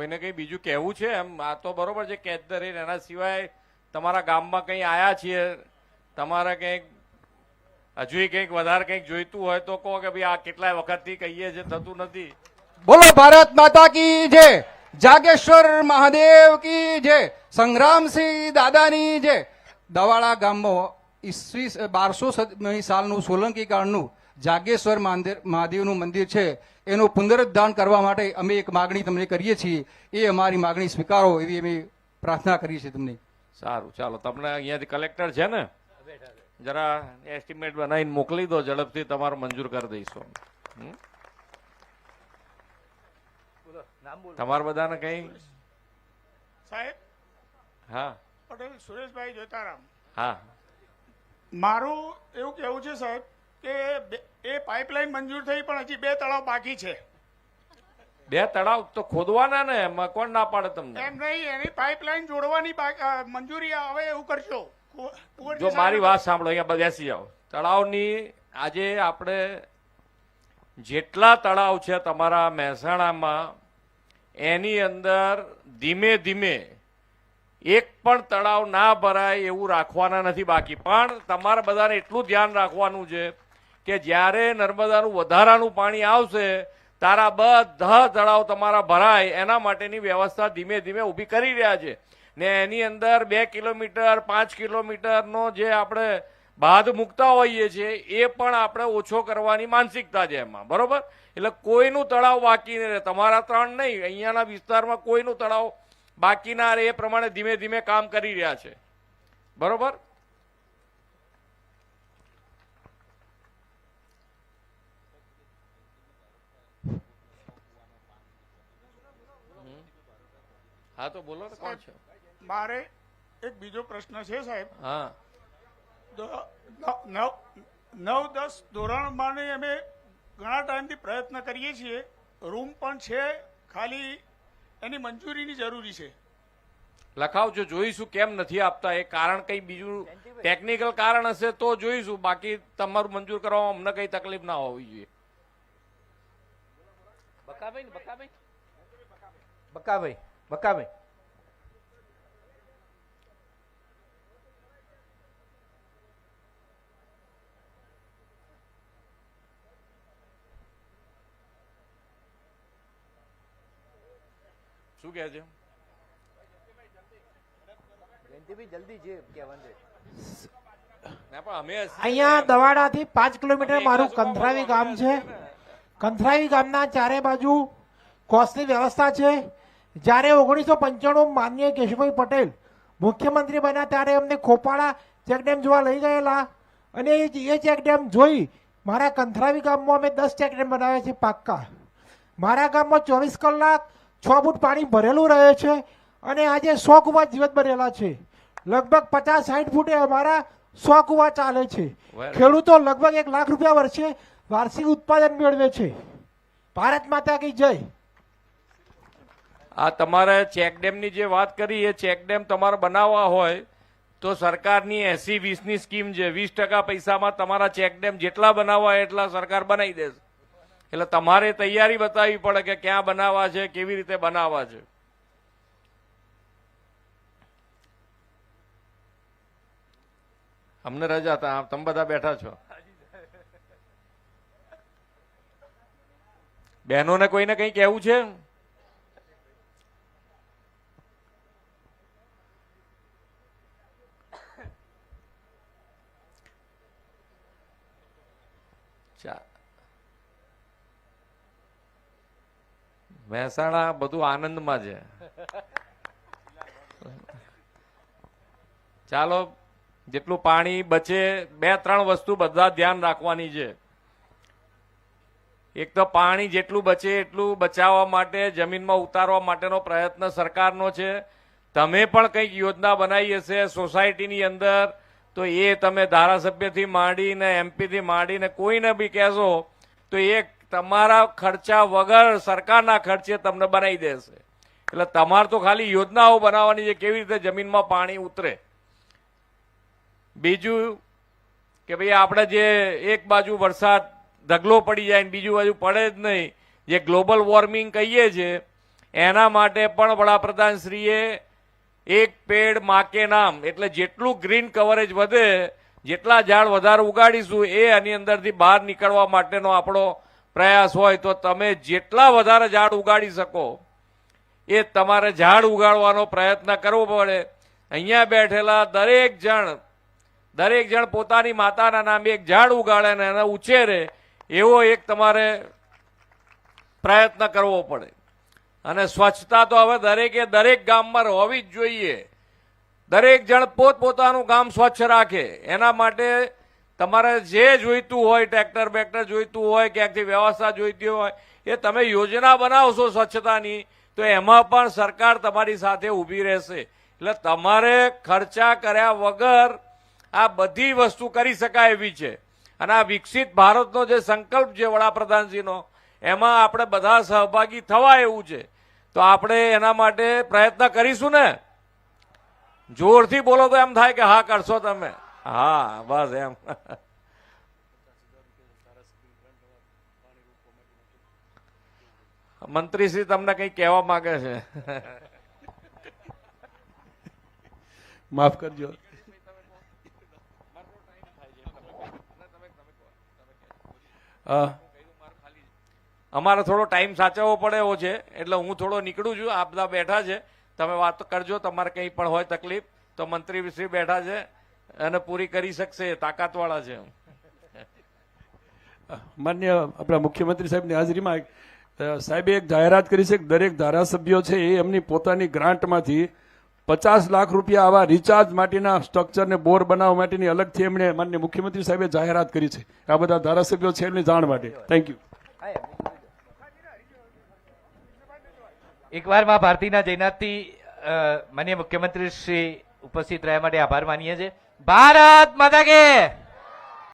કોઈને કઈ બીજું કહેવું છે? એમ આ તો બરોબર છે કેચ ધ રેન એના સિવાય તમારા ગામમાં કંઈ આયા છીએ? તમારે કંઈક હજુ કંઈક વધારે કંઈક જોઈતું હોય તો કહો કે ભાઈ આ કેટલાય વખતથી કહીએ છે, થતું નથી. બોલો, ભારત માતા કી જય, જાગેશ્વર મહાદેવ કી જય, સંગ્રામસિંહ દાદાની જય. દવાડા ગામમાં ઈસવી બારસો સાલનું સોલંકી કાળનું જાગેશ્વર મહાદેવનું મંદિર છે એનું પુનરુદ્ધાન કરવા માટે અમે એક માગણી તમને કરીએ છીએ. એ અમારી માગણી સ્વીકારો એવી અમે પ્રાર્થના કરીએ છીએ તમને. સારું ચાલો તમને અહીંયાથી કલેક્ટર છે ને? જરા એસ્ટિમેટ બનાવીને મોકલી દો ઝડપથી તમારો મંજૂર કરી દઈશું? તમારે બધાને કઈ? સાહેબ? હા. પટેલ સુરેશભાઈ જોતારામ. હા. મારું એવું કહેવું છે સાહેબ કે એ પાઇપલાઇન મંજૂર થઈ પણ હજી બે તળાવ બાકી છે. બે તળાવ તો ખોદવાના ને એમાં કોણ ના પાડે તમને? એમ નહીં એની પાઇપલાઇન જોડવાની મંજૂરી આવે એવું કરશો જો મારી વાત સાંભળો અહીંયા બેસી જાઓ. તળાવની આજે આપણે જેટલા તળાવ છે તમારા મહેસાણામાં એની અંદર ધીમે ધીમે એક પણ તળાવ ના ભરાય એવું રાખવાના નથી બાકી. પણ તમારે બધાને એટલું ધ્યાન રાખવાનું છે કે જ્યારે નર્મદાનું વધારાનું પાણી આવશે, તારા બધા તળાવ તમારા ભરાય, એના માટેની વ્યવસ્થા ધીમે ધીમે ઊભી કરી રહ્યા છે. ને એની અંદર બે કિલોમીટર, પાંચ કિલોમીટરનો જે આપણે બાદ મૂકતા હોઈએ છીએ, એ પણ આપણે ઓછો કરવાની માનસિકતા છે એમાં. બરોબર? એટલે કોઈનું તળાવ બાકી નહીં રહે. તમારા ત્રણ નહીં, અહીંયાના વિસ્તારમાં કોઈનું તળાવ બાકી ના રહે એ પ્રમાણે ધીમે ધીમે કામ કરી રહ્યા છે. બરોબર? હા તો બોલો ને કોણ છે? મારે એક બીજો પ્રશ્ન છે સાહેબ. હા. નવ- નવ નવ દસ ધોરણમાં અમે ઘણા ટાઈમથી પ્રયત્ન કરીએ છીએ. રૂમ પણ છે ખાલી એની મંજૂરીની જરૂરી છે. લખાવજો જોઈશું કેમ નથી આપતા એ કારણ કઈ બીજું ટેકનિકલ કારણ હશે તો જોઈશું. બાકી તમારું મંજૂર કરવામાં અમને કઈ તકલીફ ના હોવી જોઈએ. બકાભાઈ બકાભાઈ? બકાભાઈ બકાભાઈ. શું કહે છે? અહીંયા દવાડાથી પાંચ કિલોમીટર મારું કંથરાવી ગામ છે? કંથરાવી ગામના ચારે બાજુ કોસની વ્યવસ્થા છે. જ્યારે ઓગણીસો પંચાણું માનનીય કેશુભાઈ પટેલ મુખ્યમંત્રી બન્યા ત્યારે અમને ખોપાળા ચેકડેમ જોવા લઈ ગયેલા. અને એ એ ચેકડેમ જોઈ મારા કંથરાવી ગામમાં અમે દસ ચેકડેમ બનાવ્યા છે પાક્કા. મારા ગામમાં ચોવીસ કલાક છ ફૂટ પાણી ભરેલું રહે છે અને આજે સો કુવા જીવત ભરેલા છે. લગભગ પચાસ સાઠ ફૂટે અમારા સો કુવા ચાલે છે. ખેડૂતો લગભગ એક લાખ રૂપિયા વર્ષે વાર્ષિક ઉત્પાદન મેળવે છે. ભારત માતા કી જય. આ તમારે ચેકડેમની જે વાત કરી એ ચેકડેમ તમારે બનાવવા હોય તો સરકારની એસી વીસની સ્કીમ છે. વીસ ટકા પૈસામાં તમારા ચેકડેમ જેટલા બનાવવા એટલા સરકાર બનાવી દેશે. એટલે તમારે તૈયારી બતાવવી પડે કે ક્યાં બનાવવા છે, કેવી રીતે બનાવવા છે. અમને રજા હતા તમે બધા બેઠા છો. બહેનોને કોઈને કંઈ કહેવું છે? ચા મહેસાણા બધું આનંદમાં છે. ચાલો, જેટલું પાણી બચે, બે ત્રણ વસ્તુ બધા ધ્યાન રાખવાની છે. એક તો પાણી જેટલું બચે એટલું બચાવવા માટે, જમીનમાં ઉતારવા માટેનો પ્રયત્ન સરકારનો છે. તમે પણ કંઈક યોજના બનાવી હશે સોસાયટીની અંદર, તો એ તમે ધારાસભ્યથી માંડીને, એમપીથી માંડીને કોઈને બી કહેશો, તો એ તમારા ખર્ચા વગર સરકારના ખર્ચે તમને બનાવી દેશે. એટલે તમારે તો ખાલી યોજનાઓ બનાવવાની છે, કેવી રીતે જમીનમાં પાણી ઉતરે. બીજું કે ભાઈ આપણે જે એક બાજુ વરસાદ ઢગલો પડી જાય ને બીજું બાજુ પડે જ નહીં, જે ગ્લોબલ વોર્મિંગ કહીએ છીએ એના માટે પણ વડાપ્રધાનશ્રીએ એક પેડ માકે નામ, એટલે જેટલું ગ્રીન કવરેજ વધે, જેટલા ઝાડ વધારે ઉગાડીશું, એ આની અંદરથી બહાર નીકળવા માટેનો આપણો પ્રયાસ હોય તો તમે જેટલા વધારે ઝાડ ઉગાડી શકો, એ તમારે ઝાડ ઉગાડવાનો પ્રયત્ન કરવો પડે. અહીંયા બેઠેલા દરેક જણ દરેક જણ પોતાની માતાના નામે એક ઝાડ ઉગાડે ને એને ઉછેરે, એવો એક તમારે પ્રયત્ન કરવો પડે. અને સ્વચ્છતા તો હવે દરેકે દરેક ગામમાં હોવી જ જોઈએ. દરેક જણ પોતપોતાનું ગામ સ્વચ્છ રાખે. એના માટે તમારે જે જોઈતું હોય, ટ્રેક્ટર બેક્ટર જોઈતું હોય, ક્યાંકથી વ્યવસ્થા જોઈતી હોય, એ તમે યોજના બનાવશો સ્વચ્છતાની, તો એમાં પણ સરકાર તમારી સાથે ઊભી રહેશે. એટલે તમારે ખર્ચા કર્યા વગર આ બધી વસ્તુ કરી શકાય એવી છે. અને આ વિકસિત ભારતનો જે સંકલ્પ છે વડાપ્રધાનજીનો, એમાં આપણે બધા સહભાગી થવા એવું છે. તો આપણે એના માટે પ્રયત્ન કરીશું ને? જોરથી બોલો તો એમ થાય કે હા, કરશો તમે. હા બસ એમ. મંત્રીશ્રી તમને કઈ કહેવા માંગે છે? માફ કરજો. અમારે થોડો ટાઈમ સાચવવો પડે એવો છે એટલે હું થોડો નીકળું છું. આ બધા બેઠા છે. તમે વાત કરજો તમારે કંઈ પણ હોય તકલીફ તો મંત્રીશ્રી બેઠા છે. અને પૂરી કરી શકશે તાકાતવાળા છે. માન્ય આપણા મુખ્યમંત્રી સાહેબની હાજરીમાં સાહેબે એક જાહેરાત કરી છે કે દરેક ધારાસભ્યો છે એ એમની પોતાની ગ્રાન્ટમાંથી પચાસ લાખ રૂપિયા આવા રિચાર્જ માટેના સ્ટ્રક્ચરને બોર બનાવવા માટેની અલગથી એમણે માન્ય મુખ્યમંત્રી સાહેબે જાહેરાત કરી છે. આ બધા ધારાસભ્યો છે એમની જાણ માટે. થેન્ક યુ એકવારમાં ભારતીના જયનાથથી માન્ય મુખ્યમંત્રી શ્રી ઉપસ્થિત રહ્યા માટે આભાર માનીએ છીએ. ભારત માતા કે